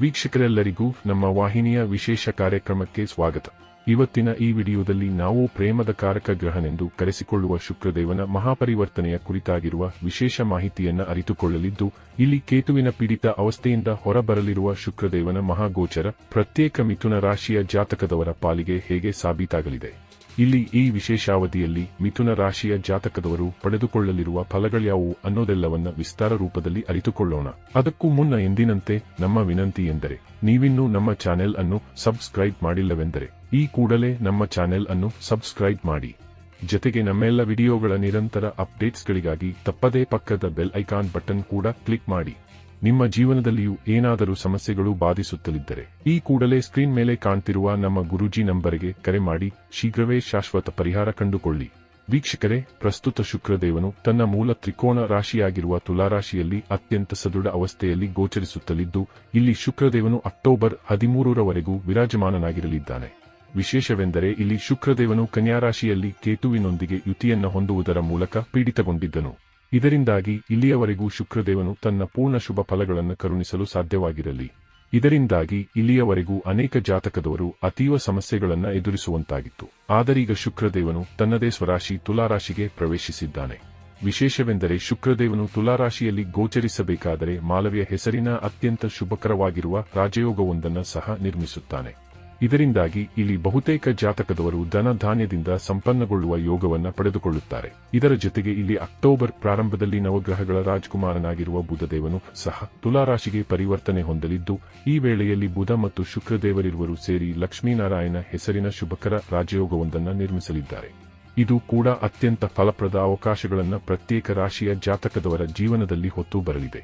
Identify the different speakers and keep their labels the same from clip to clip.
Speaker 1: ವೀಕ್ಷಕರೆಲ್ಲರಿಗೂ ನಮ್ಮ ವಾಹಿನಿಯ ವಿಶೇಷ ಕಾರ್ಯಕ್ರಮಕ್ಕೆ ಸ್ವಾಗತ. ಇವತ್ತಿನ ಈ ವಿಡಿಯೋದಲ್ಲಿ ನಾವು ಪ್ರೇಮದ ಕಾರಕ ಗ್ರಹನೆಂದು ಕರೆಸಿಕೊಳ್ಳುವ ಶುಕ್ರದೇವನ ಮಹಾಪರಿವರ್ತನೆಯ ಕುರಿತಾಗಿರುವ ವಿಶೇಷ ಮಾಹಿತಿಯನ್ನ ಅರಿತುಕೊಳ್ಳಲಿದ್ದು, ಇಲ್ಲಿ ಕೇತುವಿನ ಪೀಡಿತ ಅವಸ್ಥೆಯಿಂದ ಹೊರಬರಲಿರುವ ಶುಕ್ರದೇವನ ಮಹಾಗೋಚರ ಪ್ರತ್ಯೇಕ ಮಿಥುನ ರಾಶಿಯ ಜಾತಕದವರ ಪಾಲಿಗೆ ಹೇಗೆ ಸಾಬೀತಾಗಲಿದೆ? ಇಲ್ಲಿ ಈ ವಿಶೇಷಾವಧಿಯಲ್ಲಿ ಮಿಥುನ ರಾಶಿಯ ಜಾತಕದವರು ಪಡೆದುಕೊಳ್ಳಲಿರುವ ಫಲಗಳ್ಯಾವು ಅನ್ನೋದೆಲ್ಲವನ್ನ ವಿಸ್ತಾರ ರೂಪದಲ್ಲಿ ಅರಿತುಕೊಳ್ಳೋಣ. ಅದಕ್ಕೂ ಮುನ್ನ ಎಂದಿನಂತೆ ನಮ್ಮ ವಿನಂತಿ ಎಂದರೆ, ನೀವಿನ್ನೂ ನಮ್ಮ ಚಾನೆಲ್ ಅನ್ನು ಸಬ್ಸ್ಕ್ರೈಬ್ ಮಾಡಿಲ್ಲವೆಂದರೆ, ಈ ಕೂಡಲೇ ನಮ್ಮ ಚಾನೆಲ್ ಅನ್ನು ಸಬ್ಸ್ಕ್ರೈಬ್ ಮಾಡಿ. ಜೊತೆಗೆ ನಮ್ಮೆಲ್ಲ ವಿಡಿಯೋಗಳ ನಿರಂತರ ಅಪ್ಡೇಟ್ಸ್ಗಳಿಗಾಗಿ ತಪ್ಪದೇ ಪಕ್ಕದ ಬೆಲ್ ಐಕಾನ್ ಬಟನ್ ಕೂಡ ಕ್ಲಿಕ್ ಮಾಡಿ. ನಿಮ್ಮ ಜೀವನದಲ್ಲಿಯೂ ಏನಾದರೂ ಸಮಸ್ಯೆಗಳು ಬಾಧಿಸುತ್ತಲಿದ್ದರೆ, ಈ ಕೂಡಲೇ ಸ್ಕ್ರೀನ್ ಮೇಲೆ ಕಾಣ್ತಿರುವ ನಮ್ಮ ಗುರೂಜಿ ನಂಬರಿಗೆ ಕರೆ ಮಾಡಿ ಶೀಘ್ರವೇ ಶಾಶ್ವತ ಪರಿಹಾರ ಕಂಡುಕೊಳ್ಳಿ. ವೀಕ್ಷಕರೇ, ಪ್ರಸ್ತುತ ಶುಕ್ರದೇವನು ತನ್ನ ಮೂಲ ತ್ರಿಕೋಣ ರಾಶಿಯಾಗಿರುವ ತುಲಾರಾಶಿಯಲ್ಲಿ ಅತ್ಯಂತ ಸದೃಢ ಅವಸ್ಥೆಯಲ್ಲಿ ಗೋಚರಿಸುತ್ತಲಿದ್ದು, ಇಲ್ಲಿ ಶುಕ್ರದೇವನು ಅಕ್ಟೋಬರ್ ಹದಿಮೂರರವರೆಗೂ ವಿರಾಜಮಾನನಾಗಿರಲಿದ್ದಾನೆ. ವಿಶೇಷವೆಂದರೆ ಇಲ್ಲಿ ಶುಕ್ರದೇವನು ಕನ್ಯಾರಾಶಿಯಲ್ಲಿ ಕೇತುವಿನೊಂದಿಗೆ ಯುತಿಯನ್ನ ಹೊಂದುವುದರ ಮೂಲಕ ಪೀಡಿತಗೊಂಡಿದ್ದನು. ಇದರಿಂದಾಗಿ ಇಲ್ಲಿಯವರೆಗೂ ಶುಕ್ರದೇವನು ತನ್ನ ಪೂರ್ಣ ಶುಭ ಫಲಗಳನ್ನು ಕರುಣಿಸಲು ಸಾಧ್ಯವಾಗಿರಲಿ. ಇದರಿಂದಾಗಿ ಇಲ್ಲಿಯವರೆಗೂ ಅನೇಕ ಜಾತಕದವರು ಅತೀವ ಸಮಸ್ಯೆಗಳನ್ನು ಎದುರಿಸುವಂತಾಗಿತ್ತು. ಆದರೀಗ ಶುಕ್ರದೇವನು ತನ್ನದೇ ಸ್ವರಾಶಿ ತುಲಾರಾಶಿಗೆ ಪ್ರವೇಶಿಸಿದ್ದಾನೆ. ವಿಶೇಷವೆಂದರೆ ಶುಕ್ರದೇವನು ತುಲಾರಾಶಿಯಲ್ಲಿ ಗೋಚರಿಸಬೇಕಾದರೆ ಮಾಲವಿಯ ಹೆಸರಿನ ಅತ್ಯಂತ ಶುಭಕರವಾಗಿರುವ ರಾಜಯೋಗವೊಂದನ್ನು ಸಹ ನಿರ್ಮಿಸುತ್ತಾನೆ. ಇದರಿಂದಾಗಿ ಇಲ್ಲಿ ಬಹುತೇಕ ಜಾತಕದವರು ಧನ ಧಾನ್ಯದಿಂದ ಸಂಪನ್ನಗೊಳ್ಳುವ ಯೋಗವನ್ನು ಪಡೆದುಕೊಳ್ಳುತ್ತಾರೆ. ಇದರ ಜೊತೆಗೆ ಇಲ್ಲಿ ಅಕ್ಟೋಬರ್ ಪ್ರಾರಂಭದಲ್ಲಿ ನವಗ್ರಹಗಳ ರಾಜಕುಮಾರನಾಗಿರುವ ಬುಧದೇವನು ಸಹ ತುಲಾರಾಶಿಗೆ ಪರಿವರ್ತನೆ ಹೊಂದಲಿದ್ದು, ಈ ವೇಳೆಯಲ್ಲಿ ಬುಧ ಮತ್ತು ಶುಕ್ರದೇವರಿರುವರು ಸೇರಿ ಲಕ್ಷ್ಮೀನಾರಾಯಣ ಹೆಸರಿನ ಶುಭಕರ ರಾಜಯೋಗವೊಂದನ್ನು ನಿರ್ಮಿಸಲಿದ್ದಾರೆ. ಇದು ಕೂಡ ಅತ್ಯಂತ ಫಲಪ್ರದ ಅವಕಾಶಗಳನ್ನು ಪ್ರತ್ಯೇಕ ರಾಶಿಯ ಜಾತಕದವರ ಜೀವನದಲ್ಲಿ ಹೊತ್ತು ಬರಲಿದೆ.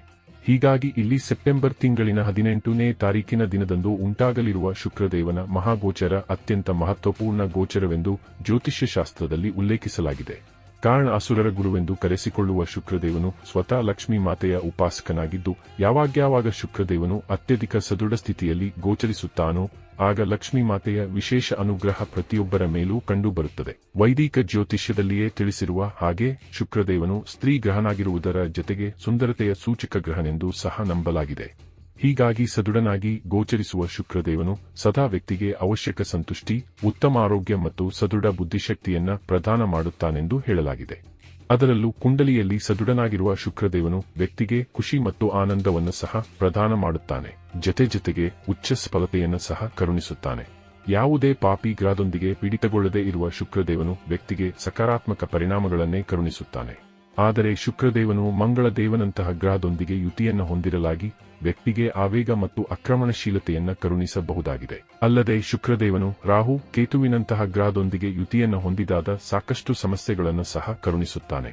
Speaker 1: ಹೀಗಾಗಿ ಇಲ್ಲಿ ಸೆಪ್ಟೆಂಬರ್ ತಿಂಗಳಿನ ಹದಿನೆಂಟನೇ ತಾರೀಕಿನ ದಿನದಂದು ಉಂಟಾಗಲಿರುವ ಶುಕ್ರದೇವನ ಮಹಾಗೋಚರ ಅತ್ಯಂತ ಮಹತ್ವಪೂರ್ಣ ಗೋಚರವೆಂದು ಜ್ಯೋತಿಷ್ಯ ಶಾಸ್ತ್ರದಲ್ಲಿ ಉಲ್ಲೇಖಿಸಲಾಗಿದೆ. ಕಾರಣ ಅಸುರರ ಗುರುವೆಂದು ಕರೆಸಿಕೊಳ್ಳುವ ಶುಕ್ರದೇವನು ಸ್ವತಃ ಲಕ್ಷ್ಮೀ ಮಾತೆಯ ಉಪಾಸಕನಾಗಿದ್ದು, ಯಾವಾಗ್ಯಾವಾಗ ಶುಕ್ರದೇವನು ಅತ್ಯಧಿಕ ಸದೃಢ ಸ್ಥಿತಿಯಲ್ಲಿ ಗೋಚರಿಸುತ್ತಾನೋ ಆಗ ಲಕ್ಷ್ಮೀ ಮಾತೆಯ ವಿಶೇಷ ಅನುಗ್ರಹ ಪ್ರತಿಯೊಬ್ಬರ ಮೇಲೂ ಕಂಡುಬರುತ್ತದೆ. ವೈದಿಕ ಜ್ಯೋತಿಷ್ಯದಲ್ಲಿಯೇ ತಿಳಿಸಿರುವ ಹಾಗೆ ಶುಕ್ರದೇವನು ಸ್ತ್ರೀ ಗ್ರಹನಾಗಿರುವುದರ ಜೊತೆಗೆ ಸುಂದರತೆಯ ಸೂಚಕ ಗ್ರಹನೆಂದು ಸಹ ನಂಬಲಾಗಿದೆ. ಹೀಗಾಗಿ ಸದೃಢನಾಗಿ ಗೋಚರಿಸುವ ಶುಕ್ರದೇವನು ಸದಾ ವ್ಯಕ್ತಿಗೆ ಅವಶ್ಯಕ ಸಂತುಷ್ಟಿ, ಉತ್ತಮ ಆರೋಗ್ಯ ಮತ್ತು ಸದೃಢ ಬುದ್ಧಿಶಕ್ತಿಯನ್ನ ಪ್ರದಾನ ಮಾಡುತ್ತಾನೆಂದು ಹೇಳಲಾಗಿದೆ. ಅದರಲ್ಲೂ ಕುಂಡಲಿಯಲ್ಲಿ ಸದೃಢನಾಗಿರುವ ಶುಕ್ರದೇವನು ವ್ಯಕ್ತಿಗೆ ಖುಷಿ ಮತ್ತು ಆನಂದವನ್ನು ಸಹ ಪ್ರದಾನ ಮಾಡುತ್ತಾನೆ, ಜತೆ ಜತೆಗೆ ಉಚ್ಚ ಸ್ಫಲತೆಯನ್ನು ಸಹ ಕರುಣಿಸುತ್ತಾನೆ. ಯಾವುದೇ ಪಾಪಿ ಗ್ರಹದೊಂದಿಗೆ ಪೀಡಿತಗೊಳ್ಳದೇ ಇರುವ ಶುಕ್ರದೇವನು ವ್ಯಕ್ತಿಗೆ ಸಕಾರಾತ್ಮಕ ಪರಿಣಾಮಗಳನ್ನೇ ಕರುಣಿಸುತ್ತಾನೆ. ಆದರೆ ಶುಕ್ರದೇವನು ಮಂಗಳ ದೇವನಂತಹ ಗ್ರಹದೊಂದಿಗೆ ಯುತಿಯನ್ನು ಹೊಂದಿರಲಾಗಿ ವ್ಯಕ್ತಿಗೆ ಆವೇಗ ಮತ್ತು ಆಕ್ರಮಣಶೀಲತೆಯನ್ನು ಕರುಣಿಸಬಹುದಾಗಿದೆ. ಅಲ್ಲದೆ ಶುಕ್ರದೇವನು ರಾಹು ಕೇತುವಿನಂತಹ ಗ್ರಹದೊಂದಿಗೆ ಯುತಿಯನ್ನು ಹೊಂದಿದಾದ ಸಾಕಷ್ಟು ಸಮಸ್ಯೆಗಳನ್ನು ಸಹ ಕರುಣಿಸುತ್ತಾನೆ.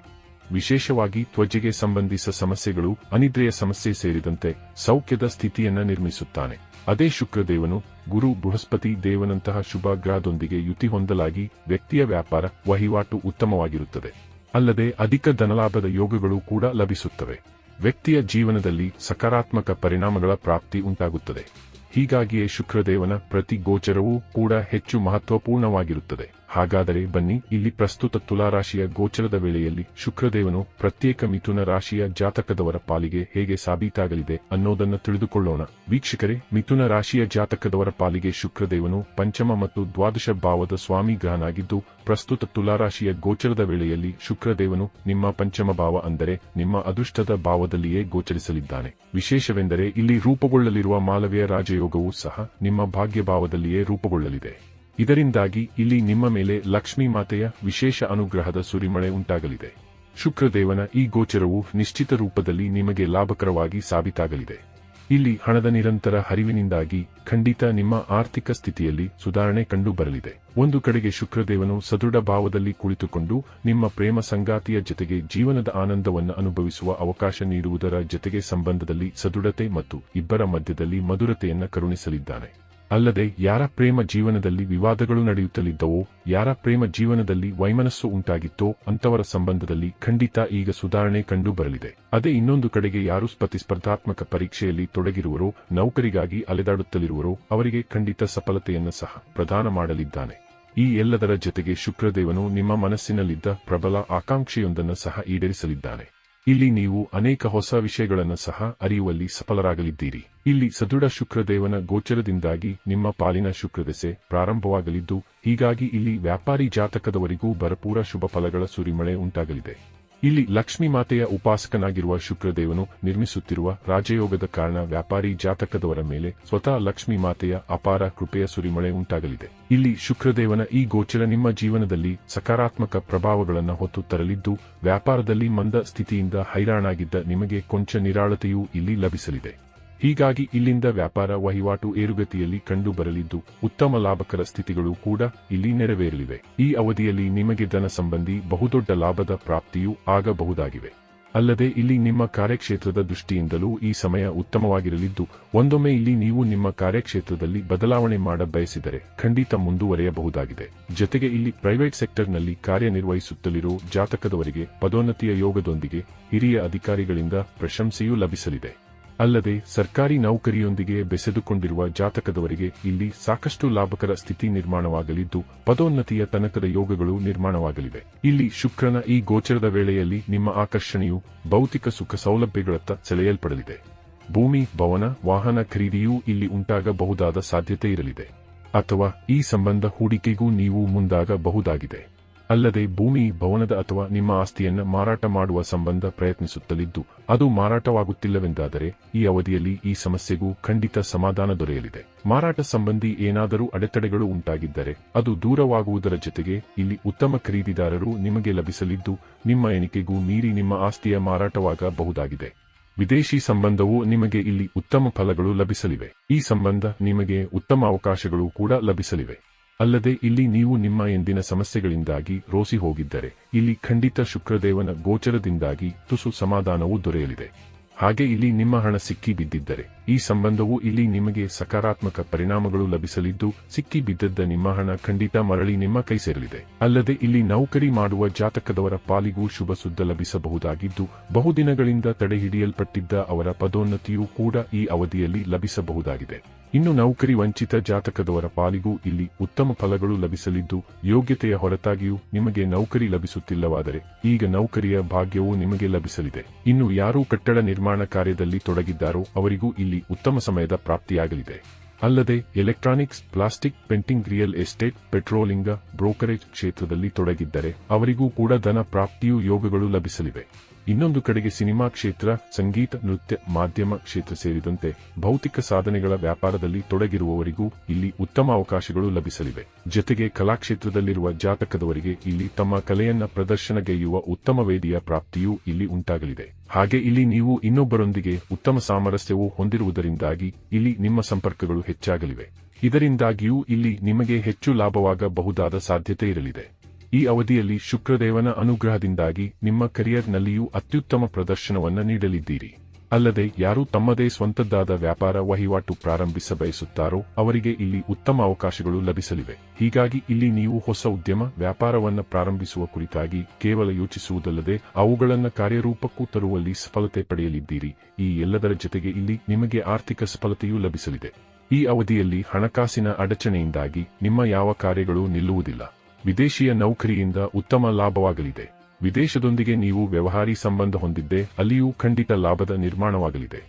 Speaker 1: ವಿಶೇಷವಾಗಿ ತ್ವಜೆಗೆ ಸಂಬಂಧಿಸ ಸಮಸ್ಯೆಗಳು, ಅನಿದ್ರೆಯ ಸಮಸ್ಯೆ ಸೇರಿದಂತೆ ಸೌಖ್ಯದ ಸ್ಥಿತಿಯನ್ನು ನಿರ್ಮಿಸುತ್ತಾನೆ. ಅದೇ ಶುಕ್ರದೇವನು ಗುರು ಬೃಹಸ್ಪತಿ ದೇವನಂತಹ ಶುಭ ಗ್ರಹದೊಂದಿಗೆ ಯುತಿ ಹೊಂದಲಾಗಿ ವ್ಯಕ್ತಿಯ ವ್ಯಾಪಾರ, ವಹಿವಾಟು ಉತ್ತಮವಾಗಿರುತ್ತದೆ. ಅಲ್ಲದೆ ಅಧಿಕ ಧನಲಾಭದ ಯೋಗಗಳು ಕೂಡ ಲಭಿಸುತ್ತವೆ. ವ್ಯಕ್ತಿಯ ಜೀವನದಲ್ಲಿ ಸಕಾರಾತ್ಮಕ ಪರಿಣಾಮಗಳ ಪ್ರಾಪ್ತಿ ಉಂಟಾಗುತ್ತದೆ. ಹೀಗಾಗಿಯೇ ಶುಕ್ರದೇವನ ಪ್ರತಿ ಗೋಚರವೂ ಕೂಡ ಹೆಚ್ಚು ಮಹತ್ವಪೂರ್ಣವಾಗಿರುತ್ತದೆ. ಹಾಗಾದರೆ ಬನ್ನಿ, ಇಲ್ಲಿ ಪ್ರಸ್ತುತ ತುಲಾರಾಶಿಯ ಗೋಚರದ ವೇಳೆಯಲ್ಲಿ ಶುಕ್ರದೇವನು ಪ್ರತ್ಯೇಕ ಮಿಥುನ ರಾಶಿಯ ಜಾತಕದವರ ಪಾಲಿಗೆ ಹೇಗೆ ಸಾಬೀತಾಗಲಿದೆ ಅನ್ನೋದನ್ನು ತಿಳಿದುಕೊಳ್ಳೋಣ. ವೀಕ್ಷಕರೇ, ಮಿಥುನ ರಾಶಿಯ ಜಾತಕದವರ ಪಾಲಿಗೆ ಶುಕ್ರದೇವನು ಪಂಚಮ ಮತ್ತು ದ್ವಾದಶ ಭಾವದ ಸ್ವಾಮಿ ಗ್ರಹನಾಗಿದ್ದು, ಪ್ರಸ್ತುತ ತುಲಾರಾಶಿಯ ಗೋಚರದ ವೇಳೆಯಲ್ಲಿ ಶುಕ್ರದೇವನು ನಿಮ್ಮ ಪಂಚಮ ಭಾವ ಅಂದರೆ ನಿಮ್ಮ ಅದೃಷ್ಟದ ಭಾವದಲ್ಲಿಯೇ ಗೋಚರಿಸಲಿದ್ದಾನೆ. ವಿಶೇಷವೆಂದರೆ ಇಲ್ಲಿ ರೂಪುಗೊಳ್ಳಲಿರುವ ಮಾಲವ್ಯ ರಾಜಯೋಗವೂ ಸಹ ನಿಮ್ಮ ಭಾಗ್ಯ ಭಾವದಲ್ಲಿಯೇ ರೂಪುಗೊಳ್ಳಲಿದೆ. ಇದರಿಂದಾಗಿ ಇಲ್ಲಿ ನಿಮ್ಮ ಮೇಲೆ ಲಕ್ಷ್ಮೀ ಮಾತೆಯ ವಿಶೇಷ ಅನುಗ್ರಹದ ಸುರಿಮಳೆ ಉಂಟಾಗಲಿದೆ. ಶುಕ್ರದೇವನ ಈ ಗೋಚರವು ನಿಶ್ಚಿತ ರೂಪದಲ್ಲಿ ನಿಮಗೆ ಲಾಭಕರವಾಗಿ ಸಾಬೀತಾಗಲಿದೆ. ಇಲ್ಲಿ ಹಣದ ನಿರಂತರ ಹರಿವಿನಿಂದಾಗಿ ಖಂಡಿತ ನಿಮ್ಮ ಆರ್ಥಿಕ ಸ್ಥಿತಿಯಲ್ಲಿ ಸುಧಾರಣೆ ಕಂಡುಬರಲಿದೆ. ಒಂದು ಕಡೆಗೆ ಶುಕ್ರದೇವನು ಸದೃಢ ಭಾವದಲ್ಲಿ ಕುಳಿತುಕೊಂಡು ನಿಮ್ಮ ಪ್ರೇಮ ಸಂಗಾತಿಯ ಜೊತೆಗೆ ಜೀವನದ ಆನಂದವನ್ನು ಅನುಭವಿಸುವ ಅವಕಾಶ ನೀಡುವುದರ ಜೊತೆಗೆ ಸಂಬಂಧದಲ್ಲಿ ಸದೃಢತೆ ಮತ್ತು ಇಬ್ಬರ ಮಧ್ಯದಲ್ಲಿ ಮಧುರತೆಯನ್ನು ಕರುಣಿಸಲಿದ್ದಾನೆ. ಅಲ್ಲದೆ ಯಾರ ಪ್ರೇಮ ಜೀವನದಲ್ಲಿ ವಿವಾದಗಳು ನಡೆಯುತ್ತಲಿದ್ದವೋ, ಯಾರ ಪ್ರೇಮ ಜೀವನದಲ್ಲಿ ವೈಮನಸ್ಸು ಉಂಟಾಗಿತ್ತೋ, ಅಂತವರ ಸಂಬಂಧದಲ್ಲಿ ಖಂಡಿತ ಈಗ ಸುಧಾರಣೆ ಕಂಡು ಬರಲಿದೆ ಅದೇ ಇನ್ನೊಂದು ಕಡೆಗೆ ಯಾರು ಸ್ಪರ್ಧಾತ್ಮಕ ಪರೀಕ್ಷೆಯಲ್ಲಿ ತೊಡಗಿರುವರೋ, ನೌಕರಿಗಾಗಿ ಅಲೆದಾಡುತ್ತಲಿರುವರೋ, ಅವರಿಗೆ ಖಂಡಿತ ಸಫಲತೆಯನ್ನು ಸಹ ಪ್ರದಾನ ಮಾಡಲಿದ್ದಾನೆ. ಈ ಎಲ್ಲದರ ಜೊತೆಗೆ ಶುಕ್ರದೇವನು ನಿಮ್ಮ ಮನಸ್ಸಿನಲ್ಲಿದ್ದ ಪ್ರಬಲ ಆಕಾಂಕ್ಷೆಯೊಂದನ್ನು ಸಹ ಈಡೇರಿಸಲಿದ್ದಾನೆ. ಇಲ್ಲಿ ನೀವು ಅನೇಕ ಹೊಸ ವಿಷಯಗಳನ್ನು ಸಹ ಅರಿಯುವಲ್ಲಿ ಸಫಲರಾಗಲಿದ್ದೀರಿ. ಇಲ್ಲಿ ಸದೃಢ ಶುಕ್ರದೇವನ ಗೋಚರದಿಂದಾಗಿ ನಿಮ್ಮ ಪಾಲಿನ ಶುಕ್ರದೆಸೆ ಪ್ರಾರಂಭವಾಗಲಿದ್ದು, ಹೀಗಾಗಿ ಇಲ್ಲಿ ವ್ಯಾಪಾರಿ ಜಾತಕದವರಿಗೂ ಭರಪೂರ ಶುಭ ಫಲಗಳ ಸುರಿಮಳೆ ಉಂಟಾಗಲಿದೆ. ಇಲ್ಲಿ ಲಕ್ಷ್ಮೀ ಮಾತೆಯ ಉಪಾಸಕನಾಗಿರುವ ಶುಕ್ರದೇವನು ನಿರ್ಮಿಸುತ್ತಿರುವ ರಾಜಯೋಗದ ಕಾರಣ ವ್ಯಾಪಾರಿ ಜಾತಕದವರ ಮೇಲೆ ಸ್ವತಃ ಲಕ್ಷ್ಮೀ ಮಾತೆಯ ಅಪಾರ ಕೃಪೆಯ ಸುರಿಮಳೆ ಉಂಟಾಗಲಿದೆ. ಇಲ್ಲಿ ಶುಕ್ರದೇವನ ಈ ಗೋಚರ ನಿಮ್ಮ ಜೀವನದಲ್ಲಿ ಸಕಾರಾತ್ಮಕ ಪ್ರಭಾವಗಳನ್ನು ಹೊತ್ತು ತರಲಿದ್ದು, ವ್ಯಾಪಾರದಲ್ಲಿ ಮಂದ ಸ್ಥಿತಿಯಿಂದ ಹೈರಾಣಾಗಿದ್ದ ನಿಮಗೆ ಕೊಂಚ ನಿರಾಳತೆಯೂ ಇಲ್ಲಿ ಲಭಿಸಲಿದೆ. ಹೀಗಾಗಿ ಇಲ್ಲಿಂದ ವ್ಯಾಪಾರ ವಹಿವಾಟು ಏರುಗತಿಯಲ್ಲಿ ಕಂಡುಬರಲಿದ್ದು ಉತ್ತಮ ಲಾಭಕರ ಸ್ಥಿತಿಗಳು ಕೂಡ ಇಲ್ಲಿ ನೆರವೇರಲಿವೆ. ಈ ಅವಧಿಯಲ್ಲಿ ನಿಮಗೆ ಧನ ಸಂಬಂಧಿ ಬಹುದೊಡ್ಡ ಲಾಭದ ಪ್ರಾಪ್ತಿಯೂ ಆಗಬಹುದಾಗಿವೆ. ಅಲ್ಲದೆ ಇಲ್ಲಿ ನಿಮ್ಮ ಕಾರ್ಯಕ್ಷೇತ್ರದ ದೃಷ್ಟಿಯಿಂದಲೂ ಈ ಸಮಯ ಉತ್ತಮವಾಗಿರಲಿದ್ದು, ಒಂದೊಮ್ಮೆ ಇಲ್ಲಿ ನೀವು ನಿಮ್ಮ ಕಾರ್ಯಕ್ಷೇತ್ರದಲ್ಲಿ ಬದಲಾವಣೆ ಮಾಡ ಬಯಸಿದರೆ ಖಂಡಿತ ಮುಂದುವರೆಯಬಹುದಾಗಿದೆ. ಜೊತೆಗೆ ಇಲ್ಲಿ ಪ್ರೈವೇಟ್ ಸೆಕ್ಟರ್ನಲ್ಲಿ ಕಾರ್ಯನಿರ್ವಹಿಸುತ್ತಲಿರೋ ಜಾತಕದವರಿಗೆ ಪದೋನ್ನತಿಯ ಯೋಗದೊಂದಿಗೆ ಹಿರಿಯ ಅಧಿಕಾರಿಗಳಿಂದ ಪ್ರಶಂಸೆಯೂ ಲಭಿಸಲಿದೆ. ಅಲ್ಲದೆ ಸರ್ಕಾರಿ ನೌಕರಿಯೊಂದಿಗೆ ಬೆಸೆದುಕೊಂಡಿರುವ ಜಾತಕದವರಿಗೆ ಇಲ್ಲಿ ಸಾಕಷ್ಟು ಲಾಭಕರ ಸ್ಥಿತಿ ನಿರ್ಮಾಣವಾಗಲಿದ್ದು, ಪದೋನ್ನತಿಯ ತನಕದ ಯೋಗಗಳು ನಿರ್ಮಾಣವಾಗಲಿವೆ. ಇಲ್ಲಿ ಶುಕ್ರನ ಈ ಗೋಚರದ ವೇಳೆಯಲ್ಲಿ ನಿಮ್ಮ ಆಕರ್ಷಣೆಯು ಭೌತಿಕ ಸುಖ ಸೌಲಭ್ಯಗಳತ್ತ ಸೆಳೆಯಲ್ಪಡಲಿದೆ. ಭೂಮಿ, ಭವನ, ವಾಹನ ಖರೀದಿಯೂ ಇಲ್ಲಿ ಉಂಟಾಗಬಹುದಾದ ಸಾಧ್ಯತೆ ಇರಲಿದೆ. ಅಥವಾ ಈ ಸಂಬಂಧ ಹೂಡಿಕೆಗೂ ನೀವು ಮುಂದಾಗಬಹುದಾಗಿದೆ. ಅಲ್ಲದೆ ಭೂಮಿ, ಭವನದ ಅಥವಾ ನಿಮ್ಮ ಆಸ್ತಿಯನ್ನು ಮಾರಾಟ ಮಾಡುವ ಸಂಬಂಧ ಪ್ರಯತ್ನಿಸುತ್ತಲಿದ್ದು, ಅದು ಮಾರಾಟವಾಗುತ್ತಿಲ್ಲವೆಂದಾದರೆ, ಈ ಅವಧಿಯಲ್ಲಿ ಈ ಸಮಸ್ಯೆಗೂ ಖಂಡಿತ ಸಮಾಧಾನ ದೊರೆಯಲಿದೆ. ಮಾರಾಟ ಸಂಬಂಧಿ ಏನಾದರೂ ಅಡೆತಡೆಗಳು ಉಂಟಾಗಿದ್ದರೆ, ಅದು ದೂರವಾಗುವುದರ ಜೊತೆಗೆ ಇಲ್ಲಿ ಉತ್ತಮ ಖರೀದಿದಾರರು ನಿಮಗೆ ಲಭಿಸಲಿದ್ದು, ನಿಮ್ಮ ಎಣಿಕೆಗೂ ಮೀರಿ ನಿಮ್ಮ ಆಸ್ತಿಯ ಮಾರಾಟವಾಗಬಹುದಾಗಿದೆ. ವಿದೇಶಿ ಸಂಬಂಧವು ನಿಮಗೆ ಇಲ್ಲಿ ಉತ್ತಮ ಫಲಗಳು ಲಭಿಸಲಿವೆ. ಈ ಸಂಬಂಧ ನಿಮಗೆ ಉತ್ತಮ ಅವಕಾಶಗಳು ಕೂಡ ಲಭಿಸಲಿವೆ. ಅಲ್ಲದೆ ಇಲ್ಲಿ ನೀವು ನಿಮ್ಮ ಎಂದಿನ ಸಮಸ್ಯೆಗಳಿಂದಾಗಿ ರೋಸಿ ಹೋಗಿದ್ದರೆ ಇಲ್ಲಿ ಖಂಡಿತ ಶುಕ್ರದೇವನ ಗೋಚರದಿಂದಾಗಿ ತುಸು ಸಮಾಧಾನವೂ ದೊರೆಯಲಿದೆ. ಹಾಗೆ ಇಲ್ಲಿ ನಿಮ್ಮ ಹಣ ಸಿಕ್ಕಿ ಬಿದ್ದಿದ್ದರೆ ಈ ಸಂಬಂಧವು ಇಲ್ಲಿ ನಿಮಗೆ ಸಕಾರಾತ್ಮಕ ಪರಿಣಾಮಗಳು ಲಭಿಸಲಿದ್ದು ಸಿಕ್ಕಿ ಬಿದ್ದದ್ದ ನಿಮ್ಮ ಹಣ ಖಂಡಿತ ಮರಳಿ ನಿಮ್ಮ ಕೈ ಸೇರಲಿದೆ. ಅಲ್ಲದೆ ಇಲ್ಲಿ ನೌಕರಿ ಮಾಡುವ ಜಾತಕದವರ ಪಾಲಿಗೂ ಶುಭ ಸುದ್ದ ಲಭಿಸಬಹುದಾಗಿದ್ದು, ಬಹುದಿನಗಳಿಂದ ತಡೆಹಿಡಿಯಲ್ಪಟ್ಟಿದ್ದ ಅವರ ಪದೋನ್ನತಿಯೂ ಕೂಡ ಈ ಅವಧಿಯಲ್ಲಿ ಲಭಿಸಬಹುದಾಗಿದೆ. ಇನ್ನು ನೌಕರಿ ವಂಚಿತ ಜಾತಕದವರ ಪಾಲಿಗೂ ಇಲ್ಲಿ ಉತ್ತಮ ಫಲಗಳು ಲಭಿಸಲಿದ್ದು, ಯೋಗ್ಯತೆಯ ಹೊರತಾಗಿಯೂ ನಿಮಗೆ ನೌಕರಿ ಲಭಿಸುತ್ತಿಲ್ಲವಾದರೆ ಈಗ ನೌಕರಿಯ ಭಾಗ್ಯವೂ ನಿಮಗೆ ಲಭಿಸಲಿದೆ. ಇನ್ನು ಯಾರೂ ಕಟ್ಟಡ ನಿರ್ಮಾಣ ಕಾರ್ಯದಲ್ಲಿ ತೊಡಗಿದ್ದಾರೋ ಅವರಿಗೂ ಇಲ್ಲಿ ಉತ್ತಮ ಸಮಯದ ಪ್ರಾಪ್ತಿಯಾಗಲಿದೆ. ಅಲ್ಲದೆ, electronics, plastic, painting, real estate, ಪೆಟ್ರೋಲಿಂಗ, brokerage ಕ್ಷೇತ್ರದಲ್ಲಿ ತೊಡಗಿದ್ದರೆ ಅವರಿಗೂ ಕೂಡ ಧನ ಪ್ರಾಪ್ತಿಯು ಯೋಗಗಳು ಲಭಿಸಲಿವೆ. ಇನ್ನೊಂದು ಕಡೆಗೆ ಸಿನಿಮಾ ಕ್ಷೇತ್ರ, ಸಂಗೀತ, ನೃತ್ಯ, ಮಾಧ್ಯಮ ಕ್ಷೇತ್ರ ಸೇರಿದಂತೆ ಭೌತಿಕ ಸಾಧನೆಗಳ ವ್ಯಾಪಾರದಲ್ಲಿ ತೊಡಗಿರುವವರಿಗೂ ಇಲ್ಲಿ ಉತ್ತಮ ಅವಕಾಶಗಳು ಲಭಿಸಲಿವೆ. ಜೊತೆಗೆ ಕಲಾಕ್ಷೇತ್ರದಲ್ಲಿರುವ ಜಾತಕದವರಿಗೆ ಇಲ್ಲಿ ತಮ್ಮ ಕಲೆಯನ್ನ ಪ್ರದರ್ಶನಗೈಯುವ ಉತ್ತಮ ವೇದಿಯ ಪ್ರಾಪ್ತಿಯೂ ಇಲ್ಲಿ ಉಂಟಾಗಲಿದೆ. ಹಾಗೆ ಇಲ್ಲಿ ನೀವು ಇನ್ನೊಬ್ಬರೊಂದಿಗೆ ಉತ್ತಮ ಸಾಮರಸ್ಯವೂ ಹೊಂದಿರುವುದರಿಂದಾಗಿ ಇಲ್ಲಿ ನಿಮ್ಮ ಸಂಪರ್ಕಗಳು ಹೆಚ್ಚಾಗಲಿವೆ. ಇದರಿಂದಾಗಿಯೂ ಇಲ್ಲಿ ನಿಮಗೆ ಹೆಚ್ಚು ಲಾಭವಾಗಬಹುದಾದ ಸಾಧ್ಯತೆ ಇರಲಿದೆ. ಈ ಅವಧಿಯಲ್ಲಿ ಶುಕ್ರದೇವನ ಅನುಗ್ರಹದಿಂದಾಗಿ ನಿಮ್ಮ ಕರಿಯರ್ನಲ್ಲಿಯೂ ಅತ್ಯುತ್ತಮ ಪ್ರದರ್ಶನವನ್ನು ನೀಡಲಿದ್ದೀರಿ. ಅಲ್ಲದೆ ಯಾರು ತಮ್ಮದೇ ಸ್ವಂತದ್ದಾದ ವ್ಯಾಪಾರ ವಹಿವಾಟು ಪ್ರಾರಂಭಿಸ ಬಯಸುತ್ತಾರೋ ಅವರಿಗೆ ಇಲ್ಲಿ ಉತ್ತಮ ಅವಕಾಶಗಳು ಲಭಿಸಲಿವೆ. ಹೀಗಾಗಿ ಇಲ್ಲಿ ನೀವು ಹೊಸ ಉದ್ಯಮ, ವ್ಯಾಪಾರವನ್ನು ಪ್ರಾರಂಭಿಸುವ ಕುರಿತಾಗಿ ಕೇವಲ ಯೋಚಿಸುವುದಲ್ಲದೆ ಅವುಗಳನ್ನು ಕಾರ್ಯರೂಪಕ್ಕೂ ತರುವಲ್ಲಿ ಸಫಲತೆ ಪಡೆಯಲಿದ್ದೀರಿ. ಈ ಎಲ್ಲದರ ಜೊತೆಗೆ ಇಲ್ಲಿ ನಿಮಗೆ ಆರ್ಥಿಕ ಸಫಲತೆಯೂ ಲಭಿಸಲಿದೆ. ಈ ಅವಧಿಯಲ್ಲಿ ಹಣಕಾಸಿನ ಅಡಚಣೆಯಿಂದಾಗಿ ನಿಮ್ಮ ಯಾವ ಕಾರ್ಯಗಳು ನಿಲ್ಲುವುದಿಲ್ಲ. ವಿದೇಶಿಯ ನೌಕರಿಯಿಂದ ಉತ್ತಮ ಲಾಭವಾಗಲಿದೆ. ವಿದೇಶದೊಂದಿಗೆ ನೀವು ವ್ಯವಹಾರಿ ಸಂಬಂಧ ಹೊಂದಿದ್ದೆ ಅಲ್ಲಿಯೂ ಖಂಡಿತ ಲಾಭದ ನಿರ್ಮಾಣವಾಗಲಿದೆ.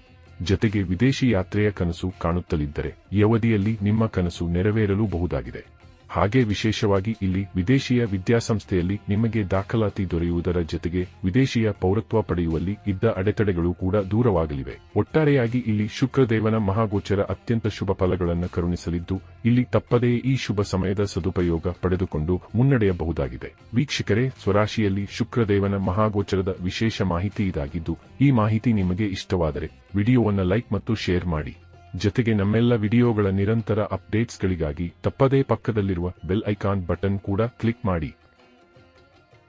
Speaker 1: ಜತೆಗೆ ವಿದೇಶಿ ಯಾತ್ರೆಯ ಕನಸು ಕಾಣುತ್ತಲಿದ್ದರೆ, ಈ ಅವಧಿಯಲ್ಲಿ ನಿಮ್ಮ ಕನಸು ನೆರವೇರಲು ಬಹುದಾಗಿದೆ ಹಾಗೆ ವಿಶೇಷವಾಗಿ ಇಲ್ಲಿ ವಿದೇಶಿಯ ವಿದ್ಯಾಸಂಸ್ಥೆಯಲ್ಲಿ ನಿಮಗೆ ದಾಖಲಾತಿ ದೊರೆಯುವುದರ ಜೊತೆಗೆ ವಿದೇಶಿಯ ಪೌರತ್ವ ಪಡೆಯುವಲ್ಲಿ ಇದ್ದ ಅಡೆತಡೆಗಳು ಕೂಡ ದೂರವಾಗಲಿವೆ. ಒಟ್ಟಾರೆಯಾಗಿ ಇಲ್ಲಿ ಶುಕ್ರದೇವನ ಮಹಾಗೋಚರ ಅತ್ಯಂತ ಶುಭ ಫಲಗಳನ್ನು ಕರುಣಿಸಲಿದ್ದು, ಇಲ್ಲಿ ತಪ್ಪದೇ ಈ ಶುಭ ಸಮಯದ ಸದುಪಯೋಗ ಪಡೆದುಕೊಂಡು ಮುನ್ನಡೆಯಬಹುದಾಗಿದೆ. ವೀಕ್ಷಕರೇ, ಸ್ವರಾಶಿಯಲ್ಲಿ ಶುಕ್ರದೇವನ ಮಹಾಗೋಚರದ ವಿಶೇಷ ಮಾಹಿತಿ ಇದಾಗಿದ್ದು, ಈ ಮಾಹಿತಿ ನಿಮಗೆ ಇಷ್ಟವಾದರೆ ವಿಡಿಯೋವನ್ನು ಲೈಕ್ ಮತ್ತು ಶೇರ್ ಮಾಡಿ. ಜೊತೆಗೆ ನಮ್ಮೆಲ್ಲ ವಿಡಿಯೋಗಳ ನಿರಂತರ ಅಪ್ಡೇಟ್ಸ್ಗಳಿಗಾಗಿ ತಪ್ಪದೇ ಪಕ್ಕದಲ್ಲಿರುವ ಬೆಲ್ ಐಕಾನ್ ಬಟನ್ ಕೂಡ ಕ್ಲಿಕ್ ಮಾಡಿ.